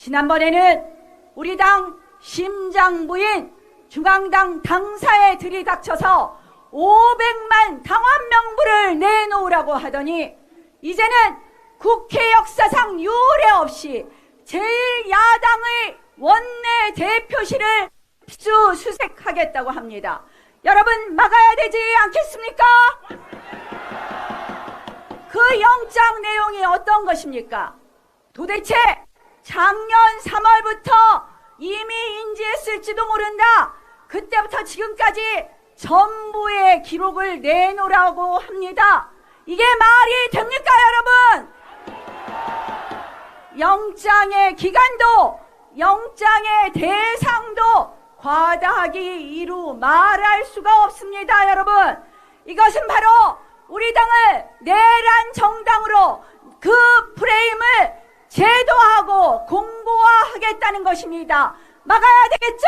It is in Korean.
지난번에는 우리 당 심장부인 중앙당 당사에 들이닥쳐서 500만 당원 명부를 내놓으라고 하더니 이제는 국회 역사상 유례 없이 제1야당의 원내 대표실을 수 수색하겠다고 합니다. 여러분 막아야 되지 않겠습니까? 그 영장 내용이 어떤 것입니까? 도대체 작년 3월부터 이미 인지했을지도 모른다. 그때부터 지금까지 전부의 기록을 내놓으라고 합니다. 이게 말이 됩니까, 여러분? 영장의 기간도, 영장의 대상도 과다하기 이루 말할 수가 없습니다, 여러분. 이것은 바로 우리 당을 내란 정당으로 그 프레임을 공고화하겠다는 것입니다. 막아야 되겠죠?